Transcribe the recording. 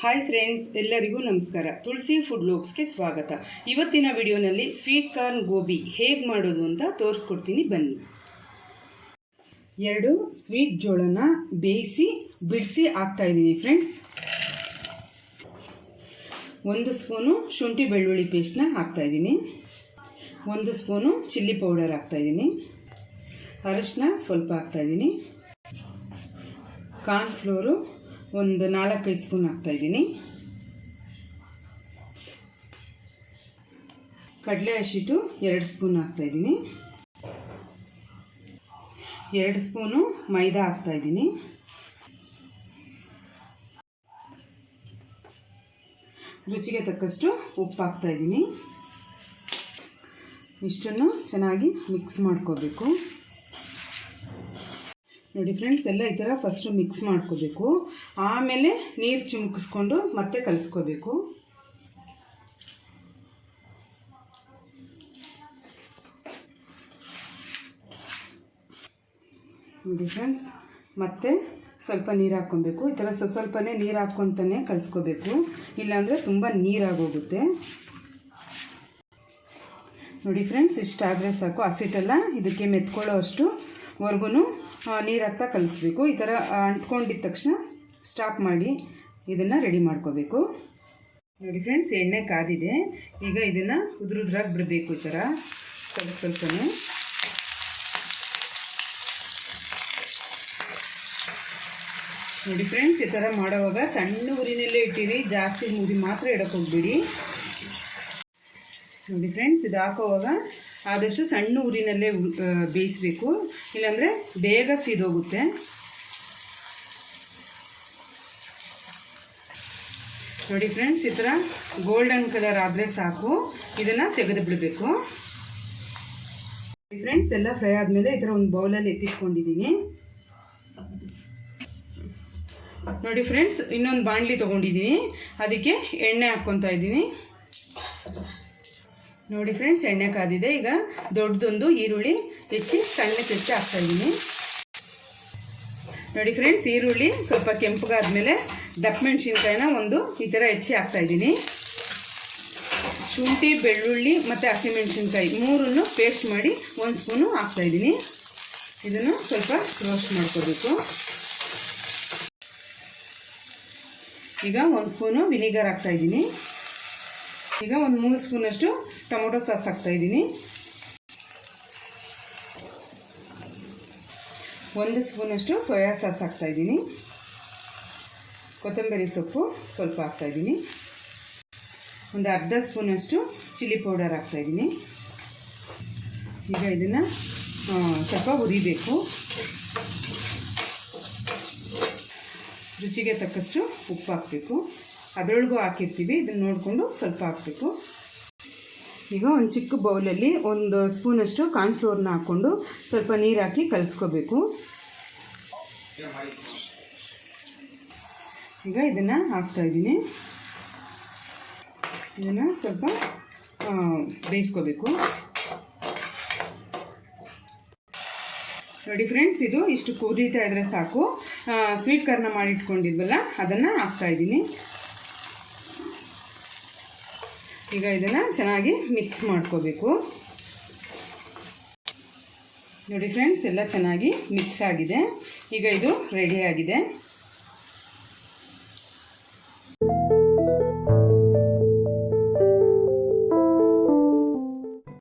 Hi friends ಎಲ್ಲರಿಗೂ ನಮಸ್ಕಾರ. ತುಳಸಿ food ಲೋಕ್ಸ್ಗೆ ಸ್ವಾಗತ. ಇವತ್ತಿನ ವಿಡಿಯೋನಲ್ಲಿ ಸ್ವೀಟ್ ಕಾರ್ನ್ ಗೋಬಿ ಹೇಗೆ ಮಾಡೋದು ಅಂತ ತೋರಿಸ್ಕೊಡ್ತೀನಿ ಬನ್ನಿ. ಎರಡು ಸ್ವೀಟ್ ಜೋಳನ ಬೇಯಿಸಿ, ಬಿಡಿಸಿ ಹಾಕ್ತಾಯಿದ್ದೀನಿ ಫ್ರೆಂಡ್ಸ್ ಒಂದು ಸ್ಪೂನು ಶುಂಠಿ ಬೆಳ್ಳುಳ್ಳಿ ಪೇಸ್ಟ್ನ ಹಾಕ್ತಾಯಿದ್ದೀನಿ ಒಂದು ಸ್ಪೂನು ಚಿಲ್ಲಿ ಪೌಡರ್ ಹಾಕ್ತಾಯಿದ್ದೀನಿ ಅರಶಿನ ಸ್ವಲ್ಪ ಹಾಕ್ತಾಯಿದ್ದೀನಿ ಕಾರ್ನ್ಫ್ಲೋರು ಒಂದು ನಾಲ್ಕೈದು ಸ್ಪೂನ್ ಹಾಕ್ತಾಯಿದ್ದೀನಿ ಕಡಲೆ ಹಸಿಟ್ಟು ಎರಡು ಸ್ಪೂನ್ ಹಾಕ್ತಾಯಿದ್ದೀನಿ ಎರಡು ಸ್ಪೂನು ಮೈದಾ ಹಾಕ್ತಾಯಿದ್ದೀನಿ ರುಚಿಗೆ ತಕ್ಕಷ್ಟು ಉಪ್ಪು ಹಾಕ್ತಾಯಿದ್ದೀನಿ ಇಷ್ಟನ್ನು ಚೆನ್ನಾಗಿ ಮಿಕ್ಸ್ ಮಾಡ್ಕೋಬೇಕು. ನೋಡಿ ಫ್ರೆಂಡ್ಸ್ ಎಲ್ಲ ಈ ಥರ ಫಸ್ಟು ಮಿಕ್ಸ್ ಮಾಡ್ಕೋಬೇಕು. ಆಮೇಲೆ ನೀರು ಚಿಮುಕಿಸ್ಕೊಂಡು ಮತ್ತೆ ಕಲಿಸ್ಕೋಬೇಕು. ನೋಡಿ ಫ್ರೆಂಡ್ಸ್ ಮತ್ತೆ ಸ್ವಲ್ಪ ನೀರು ಹಾಕ್ಕೊಬೇಕು. ಈ ಥರ ಸ್ವಲ್ಪ ಸ್ವಲ್ಪನೇ ನೀರು ಹಾಕ್ಕೊತಾನೆ ಕಲಿಸ್ಕೋಬೇಕು. ಇಲ್ಲಾಂದರೆ ತುಂಬ ನೀರಾಗೋಗುತ್ತೆ. ನೋಡಿ ಫ್ರೆಂಡ್ಸ್ ಇಷ್ಟಾದರೆ ಸಾಕು. ಹಸಿಟ್ಟೆಲ್ಲ ಇದಕ್ಕೆ ಮೆತ್ಕೊಳ್ಳೋ ಅಷ್ಟು ವರ್ಗು ನೀರು ಹಾಕ್ತಾ ಕಲಿಸ್ಬೇಕು. ಈ ಥರ ಅಂಟ್ಕೊಂಡಿದ್ದ ತಕ್ಷಣ ಸ್ಟಾಪ್ ಮಾಡಿ ಇದನ್ನು ರೆಡಿ ಮಾಡ್ಕೋಬೇಕು. ನೋಡಿ ಫ್ರೆಂಡ್ಸ್ ಎಣ್ಣೆ ಕಾದಿದೆ. ಈಗ ಇದನ್ನು ಉದುರುದ್ರಾಗಿ ಬಿಡಬೇಕು ಈ ಥರ ಸ್ವಲ್ಪ ಸ್ವಲ್ಪನೇ. ನೋಡಿ ಫ್ರೆಂಡ್ಸ್ ಈ ಥರ ಮಾಡೋವಾಗ ಸಣ್ಣ ಉರಿನಲ್ಲೇ ಇಟ್ಟಿರಿ, ಜಾಸ್ತಿ ಮುರಿ ಮಾತ್ರ ಇಡಕ್ಕೆ ಹೋಗ್ಬಿಡಿ. ನೋಡಿ ಫ್ರೆಂಡ್ಸ್ ಇದು ಹಾಕೋವಾಗ ಆದಷ್ಟು ಸಣ್ಣ ಊರಿನಲ್ಲೇ ಬೇಯಿಸಬೇಕು. ಇಲ್ಲಾಂದರೆ ಬೇಗ ಸೀದೋಗುತ್ತೆ. ನೋಡಿ ಫ್ರೆಂಡ್ಸ್, ಈ ಥರ ಗೋಲ್ಡನ್ ಕಲರ್ ಆದರೆ ಸಾಕು. ಇದನ್ನು ತೆಗೆದು ಬಿಡಬೇಕು. ಫ್ರೆಂಡ್ಸ್, ಎಲ್ಲ ಫ್ರೈ ಆದಮೇಲೆ ಈ ಥರ ಒಂದು ಬೌಲಲ್ಲಿ ಎತ್ತಿಟ್ಕೊಂಡಿದ್ದೀನಿ. ನೋಡಿ ಫ್ರೆಂಡ್ಸ್, ಇನ್ನೊಂದು ಬಾಣಲಿ ತೊಗೊಂಡಿದ್ದೀನಿ. ಅದಕ್ಕೆ ಎಣ್ಣೆ ಹಾಕ್ಕೊತಾ ಇದ್ದೀನಿ. ನೋಡಿ ಫ್ರೆಂಡ್ಸ್ ಎಣ್ಣೆ ಕಾದಿದೆ. ಈಗ ದೊಡ್ಡದೊಂದು ಈರುಳ್ಳಿ ಹೆಚ್ಚಿ ಸಣ್ಣ ಹೆಚ್ಚಿ ಹಾಕ್ತಾಯಿದ್ದೀನಿ ನೋಡಿ ಫ್ರೆಂಡ್ಸ್ ಈರುಳ್ಳಿ ಸ್ವಲ್ಪ ಕೆಂಪಗಾದ್ಮೇಲೆ ದಪ್ಪ ಮೆಣಸಿನ್ಕಾಯಿನ ಒಂದು ಈ ಥರ ಹೆಚ್ಚಿ ಹಾಕ್ತಾ ಇದ್ದೀನಿ. ಶುಂಠಿ, ಬೆಳ್ಳುಳ್ಳಿ ಮತ್ತು ಹಸಿಮೆಣಸಿನ್ಕಾಯಿ ಮೂರನ್ನು ಪೇಸ್ಟ್ ಮಾಡಿ ಒಂದು ಸ್ಪೂನು ಹಾಕ್ತಾಯಿದ್ದೀನಿ ಇದನ್ನು ಸ್ವಲ್ಪ ರೋಸ್ಟ್ ಮಾಡ್ಕೋಬೇಕು. ಈಗ ಒಂದು ಸ್ಪೂನು ವಿನಿಗರ್ ಹಾಕ್ತಾಯಿದ್ದೀನಿ ಈಗ ಒಂದು ಮೂರು ಸ್ಪೂನಷ್ಟು ಟೊಮೊಟೊ ಸಾಸ್ ಹಾಕ್ತಾಯಿದ್ದೀನಿ ಒಂದು ಸ್ಪೂನಷ್ಟು ಸೋಯಾ ಸಾಸ್ ಹಾಕ್ತಾಯಿದ್ದೀನಿ ಕೊತ್ತಂಬರಿ ಸೊಪ್ಪು ಸ್ವಲ್ಪ ಹಾಕ್ತಾಯಿದ್ದೀನಿ ಒಂದು ಅರ್ಧ ಸ್ಪೂನಷ್ಟು ಚಿಲ್ಲಿ ಪೌಡರ್ ಹಾಕ್ತಾಯಿದ್ದೀನಿ ಈಗ ಇದನ್ನು ಸ್ವಲ್ಪ ಹುರಿಬೇಕು. ರುಚಿಗೆ ತಕ್ಕಷ್ಟು ಉಪ್ಪು ಹಾಕಬೇಕು. ಅದರೊಳಗೂ ಹಾಕಿರ್ತೀವಿ. ಇದನ್ನು ನೋಡಿಕೊಂಡು ಸ್ವಲ್ಪ ಹಾಕಬೇಕು. ಈಗ ಒಂದು ಚಿಕ್ಕ ಬೌಲಲ್ಲಿ ಒಂದು ಸ್ಪೂನಷ್ಟು ಕಾರ್ನ್ಫ್ಲೋರ್ನ ಹಾಕ್ಕೊಂಡು ಸ್ವಲ್ಪ ನೀರು ಹಾಕಿ ಕಲಿಸ್ಕೋಬೇಕು. ಈಗ ಇದನ್ನು ಹಾಕ್ತಾಯಿದ್ದೀನಿ ಇದನ್ನು ಸ್ವಲ್ಪ ಬೇಯಿಸ್ಕೋಬೇಕು. ನೋಡಿ ಫ್ರೆಂಡ್ಸ್, ಇದು ಇಷ್ಟು ಕುದೀತಾ ಇದ್ರೆ ಸಾಕು. ಸ್ವೀಟ್ ಕಾರ್ನ ಮಾಡಿಟ್ಕೊಂಡಿದ್ವಲ್ಲ ಅದನ್ನು ಹಾಕ್ತಾಯಿದ್ದೀನಿ ಈಗ ಇದನ್ನು ಚೆನ್ನಾಗಿ ಮಿಕ್ಸ್ ಮಾಡ್ಕೋಬೇಕು. ನೋಡಿ ಫ್ರೆಂಡ್ಸ್ ಎಲ್ಲ ಚೆನ್ನಾಗಿ ಮಿಕ್ಸ್ ಆಗಿದೆ. ಈಗ ಇದು ರೆಡಿ ಆಗಿದೆ.